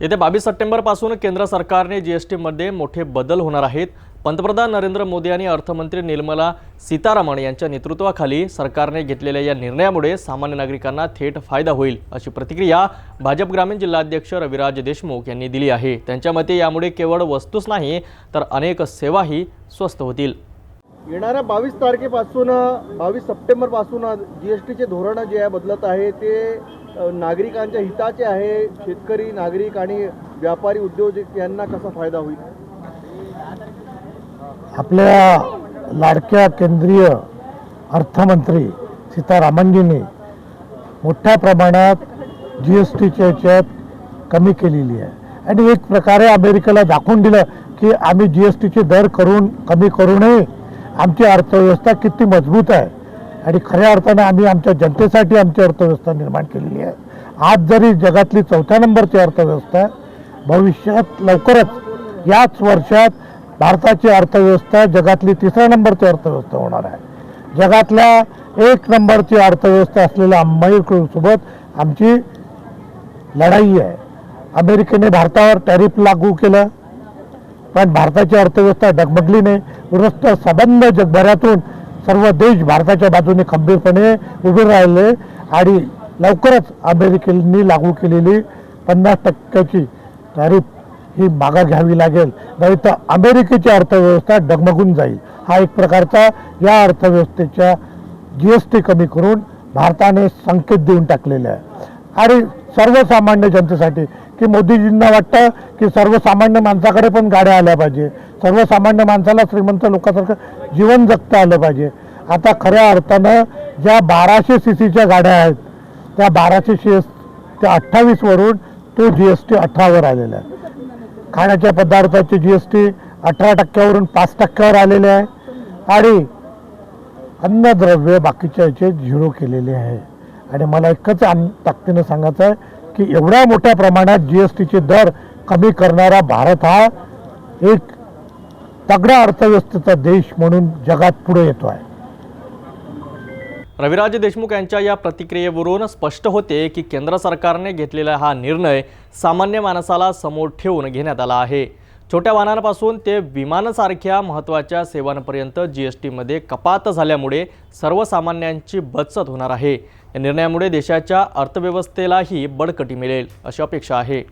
येत्या बावीस सप्टेंबरपासून केंद्र सरकारने जी एस टीमध्ये मोठे बदल होणार आहेत. पंतप्रधान नरेंद्र मोदी आणि अर्थमंत्री निर्मला सीतारामन यांच्या नेतृत्वाखाली सरकारने घेतलेल्या या निर्णयामुळे सामान्य नागरिकांना थेट फायदा होईल अशी प्रतिक्रिया भाजप ग्रामीण जिल्हाध्यक्ष रविराज देशमुख यांनी दिली आहे. त्यांच्या मते यामुळे केवळ वस्तूच नाही तर अनेक सेवाही स्वस्त होतील. येणाऱ्या बावीस तारखेपासून बावीस सप्टेंबरपासून जी एस टीचे धोरणं जे आहे बदलत आहे ते नागरिकांच्या हिताचे आहे शेतकरी नागरिक आणि व्यापारी उद्योजक यांना कसा फायदा होईल? आपल्या लाडक्या केंद्रीय अर्थमंत्री सीतारामनजींनी मोठ्या प्रमाणात जी एस टीच्या याच्यात कमी केलेली आहे. आणि एक प्रकारे अमेरिकेला दाखवून दिलं की आम्ही जी एस टीचे दर करून कमी करूनही आमची अर्थव्यवस्था किती मजबूत आहे. आणि खऱ्या अर्थानं आम्ही आमच्या जनतेसाठी आमची अर्थव्यवस्था निर्माण केलेली आहे. आज जरी जगातली चौथ्या नंबरची अर्थव्यवस्था आहे भविष्यात लवकरच याच वर्षात भारताची अर्थव्यवस्था जगातली तिसऱ्या नंबरची अर्थव्यवस्था होणार आहे. जगातल्या एक नंबरची अर्थव्यवस्था असलेल्या अमेरिकेसोबत आमची लढाई आहे. अमेरिकेने भारतावर टॅरिफ लागू केलं पण भारताची अर्थव्यवस्था डगमगली नाही. उरस्त संबंध जगभरातून सर्व देश भारताच्या बाजूने खंबीरपणे उभे राहिले आणि लवकरच अमेरिकेने लागू केलेली पन्नास टक्क्याची टॅरिफ ही मागा घ्यावी लागेल. नाही तर अमेरिकेची अर्थव्यवस्था डगमगून जाईल. हा एक प्रकारचा या अर्थव्यवस्थेच्या जी एस टी कमी करून भारताने संकेत देऊन टाकलेला आहे. आणि सर्वसामान्य जनतेसाठी की मोदीजींना वाटतं की सर्वसामान्य माणसाकडे पण गाड्या आल्या पाहिजे. सर्वसामान्य माणसाला श्रीमंत लोकांसारखं जीवन जगता आलं पाहिजे. आता खऱ्या अर्थानं ज्या बाराशे सी सीच्या गाड्या आहेत त्या बाराशे सी एस त्या अठ्ठावीसवरून तो जी एस टी अठरावर आलेला आहे. खाण्याच्या पदार्थाची जी एस टी अठरा टक्क्यावरून पाच टक्क्यावर आलेले आहे आणि अन्नद्रव्य बाकीच्या याचे झिरो केलेले आहे. आणि मला एकच अन ताकदीनं सांगायचं आहे की एवढ्या मोठ्या प्रमाणात जी एस टीचे दर कमी करणारा भारत हा एक तगड्या अर्थव्यवस्थेचा देश म्हणून जगात पुढे येतो आहे रविराज देशमुख यांच्या या प्रतिक्रियेवरून स्पष्ट होते की केंद्र सरकारने घेतलेला हा निर्णय सामान्य माणसाला समोर ठेवून घेण्यात आला आहे. छोट्या वाहनांपासून ते विमानासारख्या महत्त्वाच्या सेवांपर्यंत जी एस टीमध्ये कपात झाल्यामुळे सर्वसामान्यांची बचत होणार आहे. या निर्णयामुळे देशाच्या अर्थव्यवस्थेलाही बळकटी मिळेल अशी अपेक्षा आहे.